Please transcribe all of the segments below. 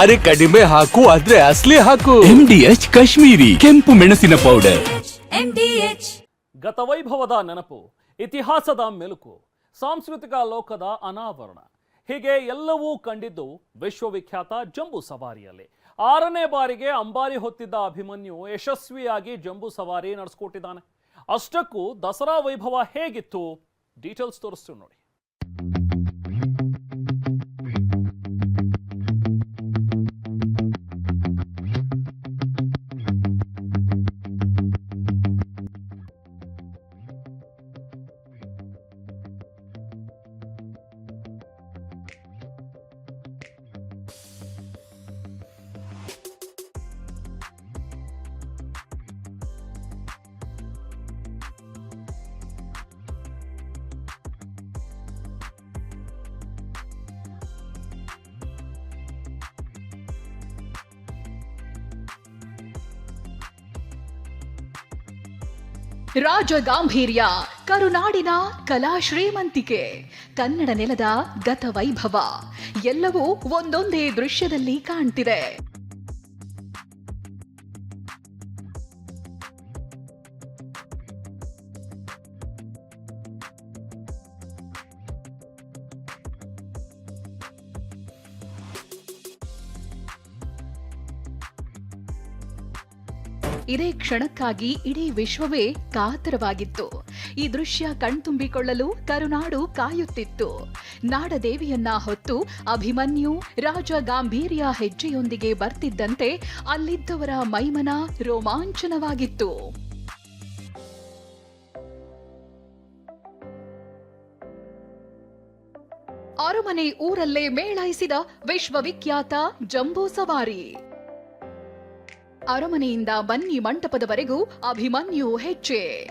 ಅರೆ ಕಡಿಮೆ ಹಾಕು ಆದ್ರೆ ಅಸ್ಲಿ ಹಾಕು. ಎಂಡಿಎಚ್ ಕಾಶ್ಮೀರಿ ಕೆಂಪು ಮೆಣಸಿನ ಪೌಡರ್ ಗತವೈಭವದ ನೆನಪು ಇತಿಹಾಸದ ಮೆಲುಕು ಸಾಂಸ್ಕೃತಿಕ ಲೋಕದ ಅನಾವರಣ. ಹೀಗೆ ಎಲ್ಲವೂ ಕಂಡಿದ್ದು ವಿಶ್ವವಿಖ್ಯಾತ ಜಂಬೂ ಸವಾರಿಯಲ್ಲಿ. ಆರನೇ ಬಾರಿಗೆ ಅಂಬಾರಿ ಹೊತ್ತಿದ್ದ ಅಭಿಮನ್ಯು ಯಶಸ್ವಿಯಾಗಿ ಜಂಬೂ ಸವಾರಿ ನಡೆಸ್ಕೊಟ್ಟಿದ್ದಾನೆ. ಅಷ್ಟಕ್ಕೂ ದಸರಾ ವೈಭವ ಹೇಗಿತ್ತು? ಡೀಟೇಲ್ಸ್ ತೋರಿಸ್ತೀವಿ ನೋಡಿ. ರಾಜ ಗಾಂಭೀರ್ಯ ಕರುನಾಡಿನ ಕಲಾ ಶ್ರೀಮಂತಿಕೆ ಕನ್ನಡ ನೆಲದ ಗತ ವೈಭವ ಎಲ್ಲವೂ ಒಂದೊಂದೇ ದೃಶ್ಯದಲ್ಲಿ ಕಾಣ್ತಿದೆ. ಇದೇ ಕ್ಷಣಕ್ಕಾಗಿ ಇಡೀ ವಿಶ್ವವೇ ಕಾತರವಾಗಿತ್ತು. ಈ ದೃಶ್ಯ ಕಣ್ತುಂಬಿಕೊಳ್ಳಲು ಕರುನಾಡು ಕಾಯುತ್ತಿತ್ತು. ನಾಡದೇವಿಯನ್ನ ಹೊತ್ತು ಅಭಿಮನ್ಯು, ರಾಜ ಗಾಂಭೀರ್ಯ ಹೆಜ್ಜೆಯೊಂದಿಗೆ ಬರ್ತಿದ್ದಂತೆ ಅಲ್ಲಿದ್ದವರ ಮೈಮನ ರೋಮಾಂಚನವಾಗಿತ್ತು. ಅರಮನೆ ಊರಲ್ಲೇ ಮೇಳೈಸಿದ ವಿಶ್ವವಿಖ್ಯಾತ ಜಂಬೂ ಸವಾರಿ. ಅರಮನೆಯಿಂದ ಬನ್ನಿ ಮಂಟಪದವರೆಗೂ ಅಭಿಮನ್ಯು ಹೆಜ್ಜೆ.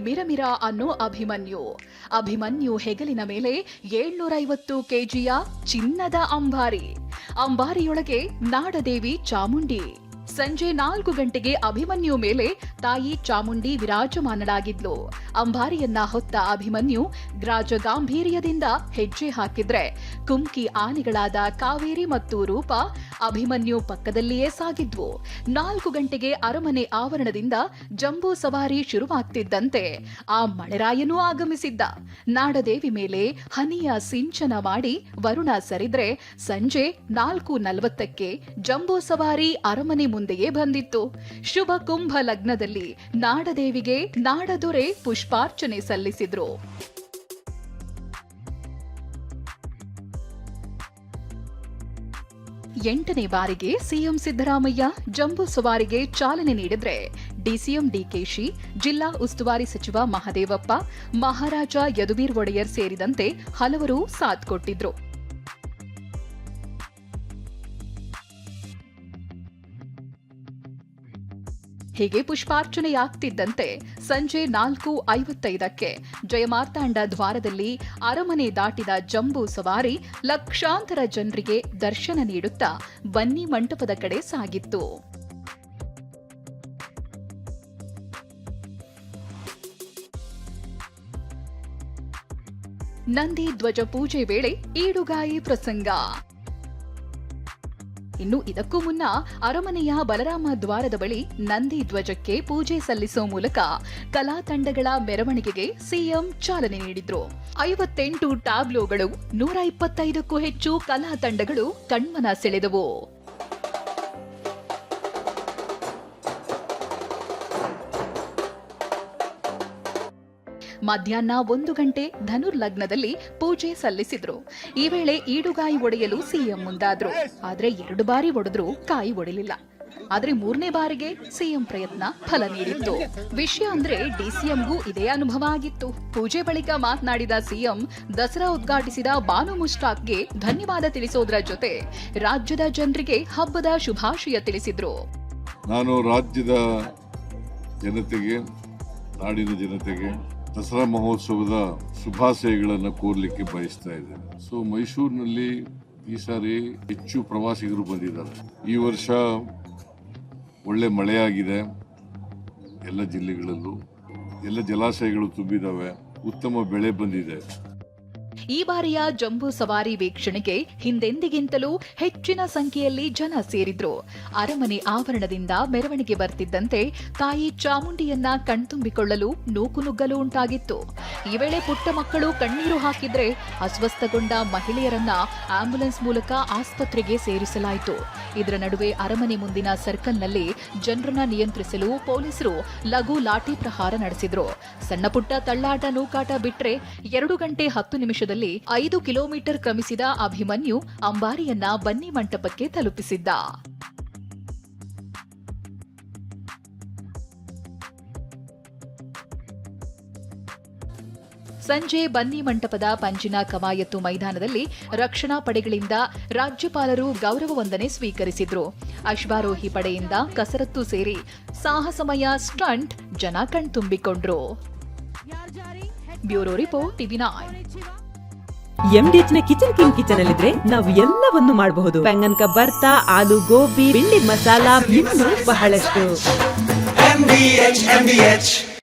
ಮಿರಮಿರ ಅನ್ನೋ ಅಭಿಮನ್ಯು. ಅಭಿಮನ್ಯು ಹೆಗಲಿನ ಮೇಲೆ ಏಳ್ನೂರೈವತ್ತು ಕೆಜಿಯ ಚಿನ್ನದ ಅಂಬಾರಿ. ಅಂಬಾರಿಯೊಳಗೆ ನಾಡದೇವಿ ಚಾಮುಂಡಿ. ಸಂಜೆ ನಾಲ್ಕು ಗಂಟೆಗೆ ಅಭಿಮನ್ಯು ಮೇಲೆ ತಾಯಿ ಚಾಮುಂಡಿ ವಿರಾಜಮಾನಳಾಗಿದ್ಲು. ಅಂಬಾರಿಯನ್ನ ಹೊತ್ತ ಅಭಿಮನ್ಯು ರಾಜ ಗಾಂಭೀರ್ಯದಿಂದ ಹೆಜ್ಜೆ ಹಾಕಿದ್ರೆ ಕುಮ್ಕಿ ಆನೆಗಳಾದ ಕಾವೇರಿ ಮತ್ತು ರೂಪ ಅಭಿಮನ್ಯು ಪಕ್ಕದಲ್ಲಿಯೇ ಸಾಗಿದ್ವು. ನಾಲ್ಕು ಗಂಟೆಗೆ ಅರಮನೆ ಆವರಣದಿಂದ ಜಂಬೂ ಸವಾರಿ ಶುರುವಾಗ್ತಿದ್ದಂತೆ ಆ ಮಳೆರಾಯನೂ ಆಗಮಿಸಿದ್ದ. ನಾಡದೇವಿ ಮೇಲೆ ಹನಿಯ ಸಿಂಚನ ಮಾಡಿ ವರುಣ ಸರಿದ್ರೆ ಸಂಜೆ ನಾಲ್ಕು ನಲವತ್ತಕ್ಕೆ ಜಂಬೂ ಸವಾರಿ ಅರಮನೆ ಮುಂದೆಯೇ ಬಂದಿತ್ತು. ಶುಭ ಕುಂಭ ಲಗ್ನದಲ್ಲಿ ನಾಡದೇವಿಗೆ ನಾಡದೊರೆ ಪುಷ್ಪಾರ್ಚನೆ ಸಲ್ಲಿಸಿದ್ರು. ಎಂಟನೇ ಬಾರಿಗೆ ಸಿಎಂ ಸಿದ್ದರಾಮಯ್ಯ ಜಂಬೂ ಸವಾರಿಗೆ ಚಾಲನೆ ನೀಡಿದ್ರೆ ಡಿಸಿಎಂ ಡಿಕೆಶಿ, ಜಿಲ್ಲಾ ಉಸ್ತುವಾರಿ ಸಚಿವ ಮಹದೇವಪ್ಪ, ಮಹಾರಾಜ ಯದುವೀರ್ ಒಡೆಯರ್ ಸೇರಿದಂತೆ ಹಲವರು ಸಾಥ್ ಕೊಟ್ಟಿದ್ರು. ಹೀಗೆ ಪುಷ್ಪಾರ್ಚನೆಯಾಗ್ತಿದ್ದಂತೆ ಸಂಜೆ ನಾಲ್ಕು ಐವತ್ತೈದಕ್ಕೆ ಜಯಮಾರ್ತಾಂಡ ದ್ವಾರದಲ್ಲಿ ಅರಮನೆ ದಾಟಿದ ಜಂಬೂ ಸವಾರಿ ಲಕ್ಷಾಂತರ ಜನರಿಗೆ ದರ್ಶನ ನೀಡುತ್ತಾ ಬನ್ನಿ ಮಂಟಪದ ಕಡೆ ಸಾಗಿತ್ತು. ನಂದಿ ಧ್ವಜ ಪೂಜೆ ವೇಳೆ ಈಡುಗಾಯಿ ಪ್ರಸಂಗ. ಇನ್ನು ಇದಕ್ಕೂ ಮುನ್ನ ಅರಮನೆಯ ಬಲರಾಮ ದ್ವಾರದ ಬಳಿ ನಂದಿ ಧ್ವಜಕ್ಕೆ ಪೂಜೆ ಸಲ್ಲಿಸುವ ಮೂಲಕ ಕಲಾ ತಂಡಗಳ ಮೆರವಣಿಗೆಗೆ ಸಿಎಂ ಚಾಲನೆ ನೀಡಿದ್ರು. ಐವತ್ತೆಂಟು ಟ್ಯಾಬ್ಲೋಗಳು ನೂರ ಇಪ್ಪತ್ತೈದಕ್ಕೂ ಹೆಚ್ಚು ಕಲಾ ತಂಡಗಳು ಕಣ್ಮನ ಸೆಳೆದವು. ಮಧ್ಯಾಹ್ನ ಒಂದು ಗಂಟೆ ಧನುರ್ಲಗ್ನದಲ್ಲಿ ಪೂಜೆ ಸಲ್ಲಿಸಿದ್ರು. ಈ ವೇಳೆ ಈಡುಗಾಯಿ ಒಡೆಯಲು ಸಿಎಂ ಮುಂದಾದ್ರು. ಆದ್ರೆ ಎರಡು ಬಾರಿ ಒಡೆದ್ರು ಕಾಯಿ ಒಡೆಯಲಿಲ್ಲ. ಆದ್ರೆ ಮೂರನೇ ಬಾರಿಗೆ ಸಿಎಂ ಪ್ರಯತ್ನ ಫಲ ನೀಡಿತ್ತು. ವಿಷಯ ಅಂದ್ರೆ ಡಿಸಿಎಂಗೂ ಇದೇ ಅನುಭವ ಆಗಿತ್ತು. ಪೂಜೆ ಬಳಿಕ ಮಾತನಾಡಿದ ಸಿಎಂ, ದಸರಾ ಉದ್ಘಾಟಿಸಿದ ಬಾನು ಮುಷ್ಟಾಕ್ಗೆ ಧನ್ಯವಾದ ತಿಳಿಸೋದ್ರ ಜೊತೆ ರಾಜ್ಯದ ಜನರಿಗೆ ಹಬ್ಬದ ಶುಭಾಶಯ ತಿಳಿಸಿದ್ರು. ನಾನು ರಾಜ್ಯದ ಜನತೆಗೆ, ನಾಡಿನ ಜನತೆಗೆ ದಸರಾ ಮಹೋತ್ಸವದ ಶುಭಾಶಯಗಳನ್ನು ಕೋರ್ಲಿಕ್ಕೆ ಬಯಸ್ತಾ ಇದ್ದೇನೆ. ಸೊ ಮೈಸೂರಿನಲ್ಲಿ ಈ ಸಾರಿ ಹೆಚ್ಚು ಪ್ರವಾಸಿಗರು ಬಂದಿದ್ದಾರೆ. ಈ ವರ್ಷ ಒಳ್ಳೆ ಮಳೆಯಾಗಿದೆ ಎಲ್ಲ ಜಿಲ್ಲೆಗಳಲ್ಲೂ. ಎಲ್ಲ ಜಲಾಶಯಗಳು ತುಂಬಿದ್ದಾವೆ ಉತ್ತಮ ಬೆಳೆ ಬಂದಿದೆ. ಈ ಬಾರಿಯ ಜಂಬೂ ಸವಾರಿ ವೀಕ್ಷಣೆಗೆ ಹಿಂದೆಂದಿಗಿಂತಲೂ ಹೆಚ್ಚಿನ ಸಂಖ್ಯೆಯಲ್ಲಿ ಜನ ಸೇರಿದ್ರು. ಅರಮನೆ ಆವರಣದಿಂದ ಮೆರವಣಿಗೆ ಬರ್ತಿದ್ದಂತೆ ತಾಯಿ ಚಾಮುಂಡಿಯನ್ನ ಕಣ್ತುಂಬಿಕೊಳ್ಳಲು ನೂಕುನುಗ್ಗಲು ಉಂಟಾಗಿತ್ತು. ಈ ವೇಳೆ ಪುಟ್ಟ ಮಕ್ಕಳು ಕಣ್ಣೀರು ಹಾಕಿದ್ರೆ ಅಸ್ವಸ್ಥಗೊಂಡ ಮಹಿಳೆಯರನ್ನ ಆಂಬ್ಯುಲೆನ್ಸ್ ಮೂಲಕ ಆಸ್ಪತ್ರೆಗೆ ಸೇರಿಸಲಾಯಿತು. ಇದರ ನಡುವೆ ಅರಮನೆ ಮುಂದಿನ ಸರ್ಕಲ್ನಲ್ಲಿ ಜನರನ್ನ ನಿಯಂತ್ರಿಸಲು ಪೊಲೀಸರು ಲಘು ಲಾಠಿ ಪ್ರಹಾರ ನಡೆಸಿದ್ರು. ಸಣ್ಣ ಪುಟ್ಟ ತಳ್ಳಾಟ ನೂಕಾಟ ಬಿಟ್ರೆ ಎರಡು ಗಂಟೆ ಹತ್ತು ನಿಮಿಷದಲ್ಲಿ ಐದು ಕಿಲೋಮೀಟರ್ ಕ್ರಮಿಸಿದ ಅಭಿಮನ್ಯು ಅಂಬಾರಿಯನ್ನ ಬನ್ನಿ ಮಂಟಪಕ್ಕೆ ತಲುಪಿಸಿದ್ದ. ಸಂಜೆ ಬನ್ನಿ ಮಂಟಪದ ಪಂಜಿನ ಕವಾಯತ್ತು ಮೈದಾನದಲ್ಲಿ ರಕ್ಷಣಾ ಪಡೆಗಳಿಂದ ರಾಜ್ಯಪಾಲರು ಗೌರವ ವಂದನೆ ಸ್ವೀಕರಿಸಿದ್ರು. ಅಶ್ವಾರೋಹಿ ಪಡೆಯಿಂದ ಕಸರತ್ತು ಸೇರಿ ಸಾಹಸಮಯ ಸ್ಟಂಟ್ ಜನ ಕಣ್ತುಂಬಿಕೊಂಡ್ರು. ಬ್ಯೂರೋ ರಿಪೋರ್ಟ್ ಎಂಡಿಎಚ್ನ ಕಿಚನ್ ಕಿಂಗ್ ಕಿಚನ್ ಅಲ್ಲಿದ್ರೆ ನಾವು ಎಲ್ಲವನ್ನು ಮಾಡಬಹುದು. ಬೆಂಗನ್ಕ ಬರ್ತಾ ಆಲೂ ಗೋಬಿ ಬಿಂಡಿ ಮಸಾಲಾ ಇನ್ನೂ ಬಹಳಷ್ಟು.